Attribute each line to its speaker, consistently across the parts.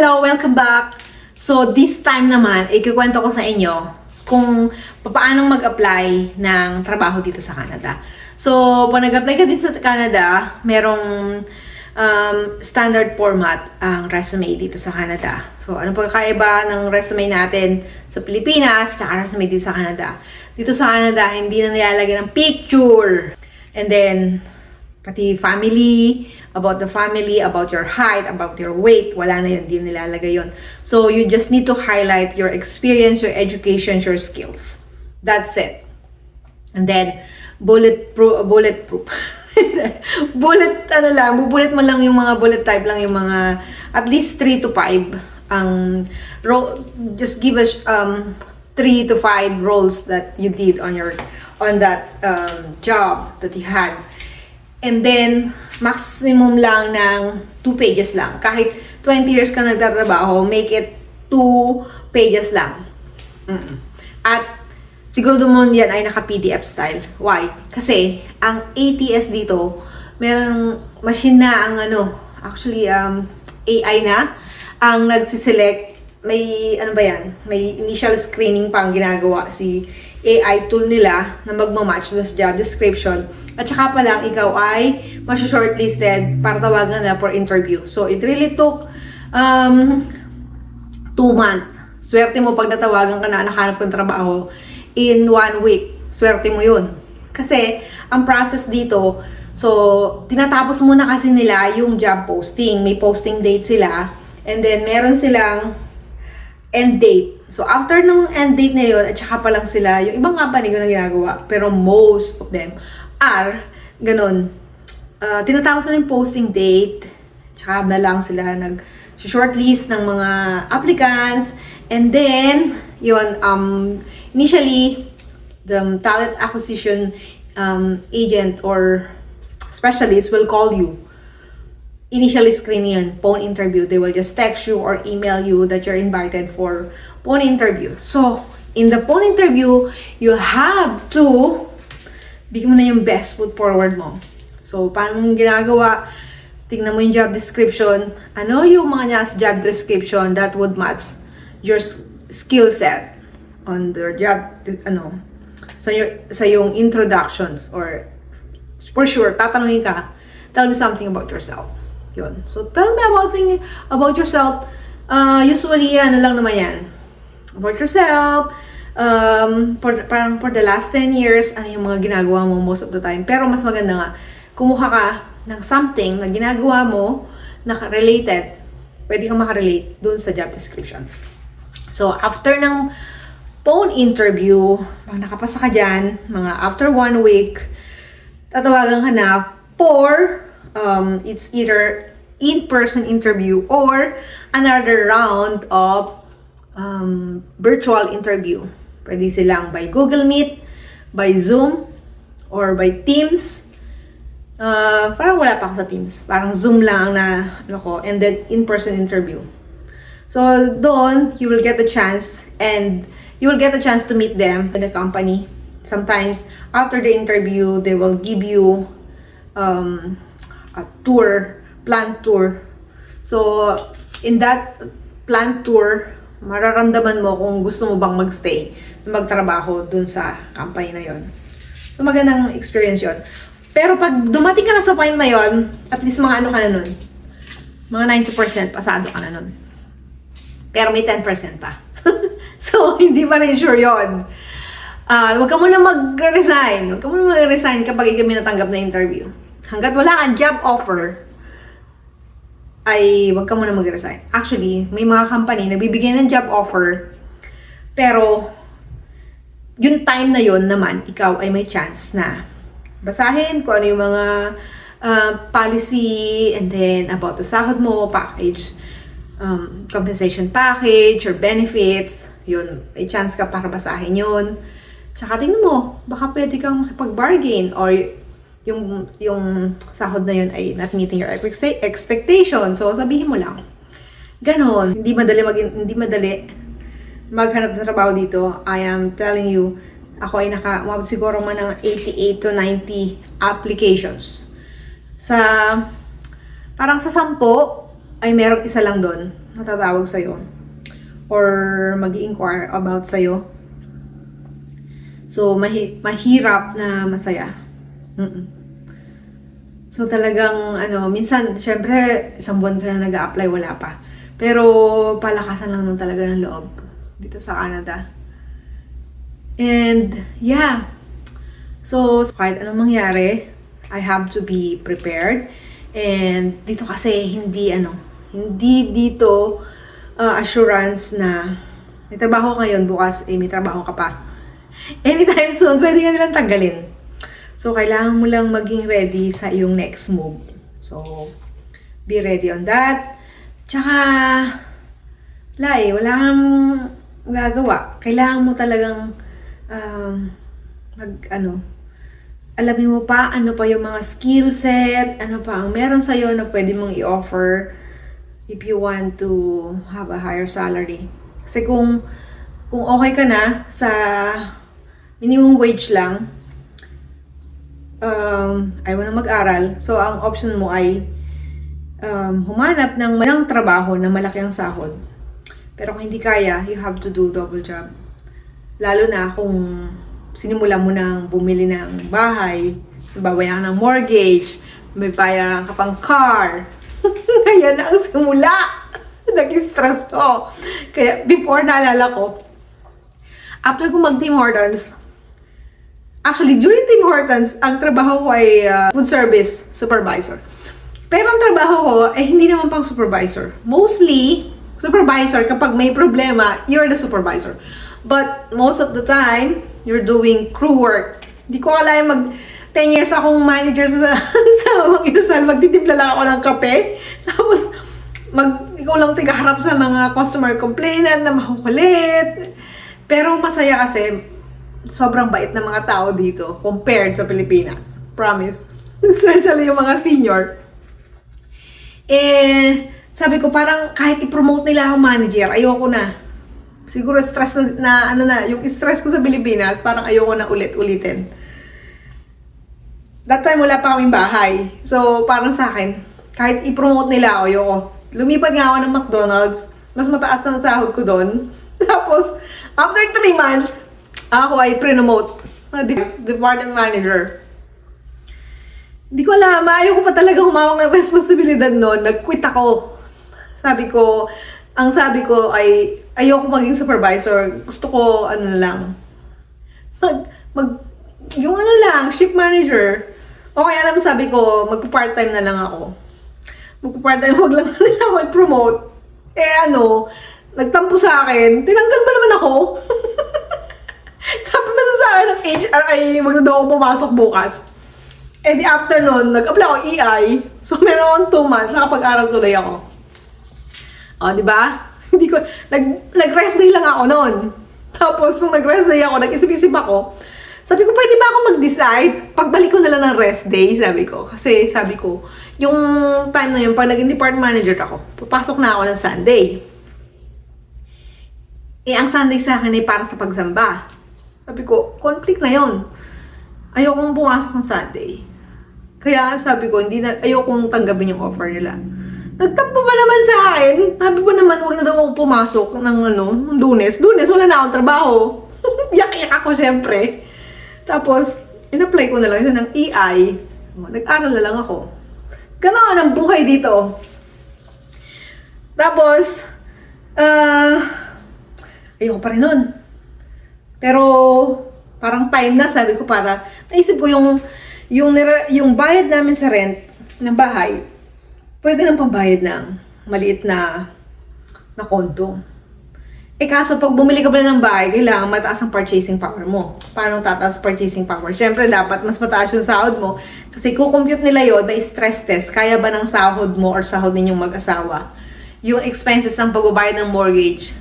Speaker 1: hello! Welcome back! So, this time naman, ikikwento ko sa inyo kung paano mag-apply ng trabaho dito sa Canada. So, pag nag-apply ka dito sa Canada, merong um, standard format ang resume dito sa Canada. So, ano pa kakaiba ng resume natin sa Pilipinas at resume dito sa Canada? Dito sa Canada, hindi na nilalagay ng picture. And then, pati family, about the family, about your height, about your weight, wala na yun, di nilalagay yun. So, you just need to highlight your experience, your education, your skills. That's it. And then, bullet proof, bullet proof. bullet, ano lang, bubulit mo lang yung mga bullet type lang yung mga, at least 3 to 5 ang role, just give us um, 3 to 5 roles that you did on your, on that um, job that you had. And then, maximum lang ng 2 pages lang. Kahit 20 years ka nagtatrabaho, make it 2 pages lang. Mm. At siguro mo yan ay naka-PDF style. Why? Kasi, ang ATS dito, merong machine na ang ano, actually, um, AI na, ang nagsiselect, may, ano ba yan, may initial screening pang ginagawa si AI tool nila na magmamatch doon sa job description. At saka pa lang, ikaw ay shortlisted para tawagan na for interview. So, it really took um, two months. Swerte mo pag natawagan ka na nakahanap ng trabaho in one week. Swerte mo yun. Kasi, ang process dito, so, tinatapos muna kasi nila yung job posting. May posting date sila. And then, meron silang end date. So, after nung end date na yun, at saka pa lang sila, yung ibang company ko na ginagawa, pero most of them are, ganun, uh, tinatapos na yung posting date, tsaka na lang sila nag shortlist ng mga applicants, and then, yun, um, initially, the talent acquisition um, agent or specialist will call you initially screen yun, phone interview. They will just text you or email you that you're invited for phone interview. So, in the phone interview, you have to bigyan mo na yung best foot forward mo. So, paano mong ginagawa? Tingnan mo yung job description. Ano yung mga niya sa job description that would match your skill set on their job, ano, sa, your, sa yung introductions or for sure, tatanungin ka, tell me something about yourself. Yun. So, tell me about thing, about yourself. Uh, usually, ano lang naman yan. About yourself. Um, for, parang for the last 10 years, ano yung mga ginagawa mo most of the time. Pero mas maganda nga, kumuha ka ng something na ginagawa mo na related, pwede kang makarelate dun sa job description. So, after ng phone interview, pag nakapasa ka dyan, mga after one week, tatawagan ka na for um, it's either in-person interview or another round of um, virtual interview. Pwede silang by Google Meet, by Zoom, or by Teams. Uh, parang wala pa ako sa Teams. Parang Zoom lang na ano ko, and then in-person interview. So, doon, you will get the chance and you will get the chance to meet them in the company. Sometimes, after the interview, they will give you um, a tour, plant tour. So, in that plant tour, mararamdaman mo kung gusto mo bang magstay, magtrabaho dun sa company na yon. So, magandang experience yon. Pero pag dumating ka na sa point na yon, at least mga ano ka na nun, mga 90% pasado ka na nun. Pero may 10% pa. so, hindi pa rin sure yun. Ah, wag ka muna mag-resign. Wag ka muna mag-resign kapag ikaw may natanggap na interview. Hanggat wala kang job offer, ay wag ka muna mag-resign. Actually, may mga company na bibigyan ng job offer, pero yung time na yon naman, ikaw ay may chance na basahin kung ano yung mga uh, policy and then about the sahod mo, package, um, compensation package or benefits, yun, may chance ka para basahin yun. Tsaka tingnan mo, baka pwede kang makipag-bargain or yung, yung sahod na yun ay not meeting your expecta- expectation. So, sabihin mo lang. Ganon. Hindi madali mag hindi madali maghanap ng trabaho dito. I am telling you, ako ay naka, umabot siguro man ng 88 to 90 applications. Sa, parang sa 10, ay merong isa lang doon matatawag sa'yo or mag inquire about sa'yo. So, mahi- mahirap na masaya. Mm-mm. So, talagang, ano, minsan, syempre, isang buwan ka na nag apply wala pa. Pero, palakasan lang nun talaga ng loob dito sa Canada. And, yeah. So, kahit anong mangyari, I have to be prepared. And, dito kasi, hindi, ano, hindi dito uh, assurance na may trabaho ngayon, bukas, eh, may trabaho ka pa. Anytime soon, pwede ka nilang tanggalin. So, kailangan mo lang maging ready sa iyong next move. So, be ready on that. Tsaka, eh, wala kang gagawa. Kailangan mo talagang um, mag, ano, alamin mo pa ano pa yung mga skill set, ano pa ang meron sa'yo na pwede mong i-offer if you want to have a higher salary. Kasi kung, kung okay ka na sa minimum wage lang, um, ayaw na mag-aral, so ang option mo ay um, humanap ng malang trabaho na malaki ang sahod. Pero kung hindi kaya, you have to do double job. Lalo na kung sinimula mo nang bumili ng bahay, babayaran ng mortgage, may bayaran ka pang car. Kaya na ang simula. Nag-stress ko. Kaya before naalala ko, after ko mag Tim Hortons, actually during Tim Hortons, ang trabaho ko ay uh, food service supervisor. Pero ang trabaho ko ay hindi naman pang supervisor. Mostly, supervisor kapag may problema, you're the supervisor. But most of the time, you're doing crew work. Hindi ko alam mag 10 years akong manager sa sa mga inasal, magtitimpla lang ako ng kape. Tapos, mag, ikaw lang tigaharap sa mga customer complainant na makukulit. Pero masaya kasi, sobrang bait ng mga tao dito compared sa Pilipinas. Promise. Especially yung mga senior. Eh, sabi ko parang kahit i-promote nila akong manager, ayoko na. Siguro stress na, na ano na, yung stress ko sa Pilipinas, parang ayoko na ulit-ulitin. That time wala pa kaming bahay. So, parang sa akin, kahit i-promote nila ako, ayoko. Lumipat nga ako ng McDonald's, mas mataas ang sahod ko doon. Tapos, after 3 months, ako ay pre-promote na department manager. Hindi ko alam, ayaw ko pa talaga humawak ng responsibilidad noon. Nag-quit ako. Sabi ko, ang sabi ko ay, ayoko maging supervisor. Gusto ko, ano lang, mag, mag, yung ano lang, ship manager. O kaya naman sabi ko, magpa-part-time na lang ako. Magpa-part-time, wag lang nila mag-promote. Eh ano, nagtampo sa akin, tinanggal ba naman ako? sabi ba sa akin ng HR ay wag na daw ako pumasok bukas. Eh di after nun, nag-apply ako EI. So meron akong 2 months, nakapag-aral tuloy ako. O, di ba? Hindi ko, nag, nag-rest day lang ako noon. Tapos, nung nag-rest day ako, nag-isip-isip ako, sabi ko, pwede ba ako mag-decide? Pagbalik ko na lang ng rest day, sabi ko. Kasi sabi ko, yung time na yun, pag naging department manager ako, papasok na ako ng Sunday. Eh, ang Sunday sa akin ay para sa pagsamba. Sabi ko, conflict na yon. Ayokong pumasok ng Sunday. Kaya sabi ko, hindi na, ayokong tanggapin yung offer nila. Nagtampo ba naman sa akin? Sabi ko naman, huwag na daw ako pumasok ng ano, ng lunes. Lunes, wala na akong trabaho. Yak-yak ako, syempre. Tapos, in-apply ko na lang yun ng EI. Nag-aral na lang ako. Ganon ang buhay dito. Tapos, ah, ayoko pa rin nun. Pero, parang time na, sabi ko para, naisip ko yung, yung, yung bayad namin sa rent ng bahay, pwede nang pambayad ng maliit na na kondo. Eh kaso pag bumili ka pala ng bahay, kailangan mataas ang purchasing power mo. Paano tataas purchasing power? Siyempre, dapat mas mataas yung sahod mo. Kasi kukompute nila yon may stress test. Kaya ba ng sahod mo or sahod ninyong mag-asawa? Yung expenses ng pagbabayad ng mortgage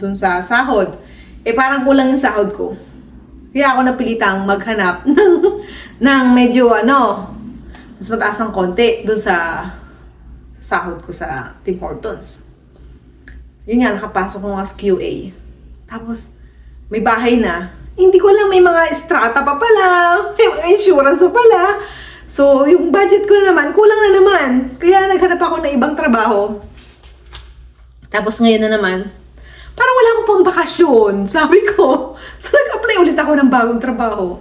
Speaker 1: dun sa sahod. Eh parang kulang yung sahod ko. Kaya ako napilitang maghanap ng, ng medyo ano, mas mataas ng konti dun sa sahod ko sa Tim Hortons. Yun nga, nakapasok ko nga QA. Tapos, may bahay na. Hindi ko alam, may mga strata pa pala. May mga insurance pa pala. So, yung budget ko na naman, kulang na naman. Kaya naghanap ako ng ibang trabaho. Tapos ngayon na naman, parang wala akong pang bakasyon. Sabi ko, so nag-apply ulit ako ng bagong trabaho.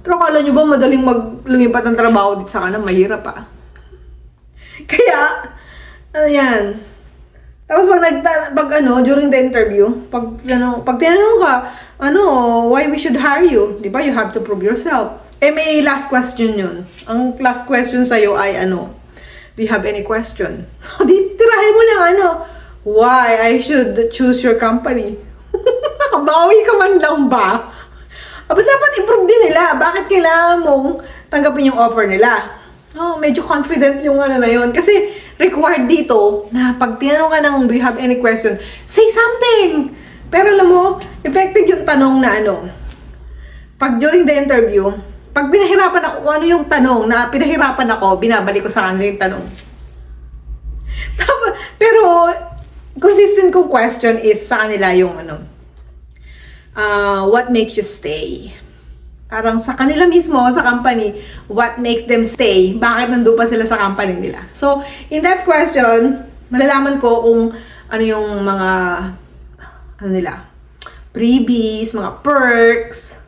Speaker 1: Pero akala nyo ba madaling mag lumipat ng trabaho dito sa kanan? Mahirap pa. Kaya, ano yan. Tapos pag, nagta, pag ano, during the interview, pag, ano, pag tinanong ka, ano, why we should hire you? Di ba? You have to prove yourself. Eh, may last question yun. Ang last question sa'yo ay ano, do you have any question? Di, tirahin mo na ano, why I should choose your company? Nakabawi ka man lang ba? Aba, dapat improve din nila. Bakit kailangan mong tanggapin yung offer nila? Oh, medyo confident yung ano na yun. Kasi required dito na pag tinanong ka ng do you have any question, say something! Pero alam mo, effective yung tanong na ano, pag during the interview, pag pinahirapan ako kung ano yung tanong na pinahirapan ako, binabalik ko sa kanila yung tanong. Pero, consistent kong question is sa kanila yung ano, uh, what makes you stay? Parang sa kanila mismo, sa company, what makes them stay? Bakit nandun pa sila sa company nila? So, in that question, malalaman ko kung ano yung mga, ano nila, freebies, mga perks,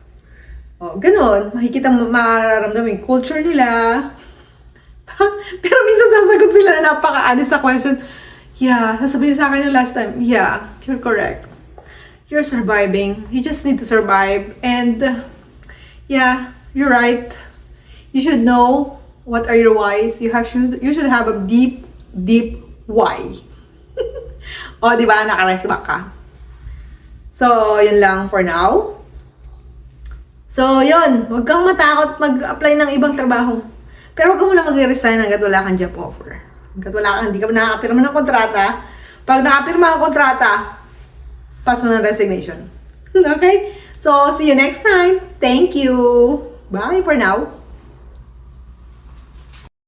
Speaker 1: o, ganon. Makikita mo, mararamdaman yung culture nila. Pero minsan sasagot sila na napaka-honest sa question. Yeah, sasabihin sa akin yung last time, yeah, you're correct. You're surviving. You just need to survive. And, yeah, you're right. You should know what are your whys. You have should, you should have a deep, deep why. o, di ba? Naka-rest ka. So, yun lang for now. So, yun. Huwag kang matakot mag-apply ng ibang trabaho. Pero huwag ka muna mag-resign hanggat wala kang job offer. Hanggat wala kang, hindi ka nakapirma ng kontrata. Pag nakapirma ang kontrata, pass mo ng resignation. Okay? So, see you next time. Thank you. Bye for now.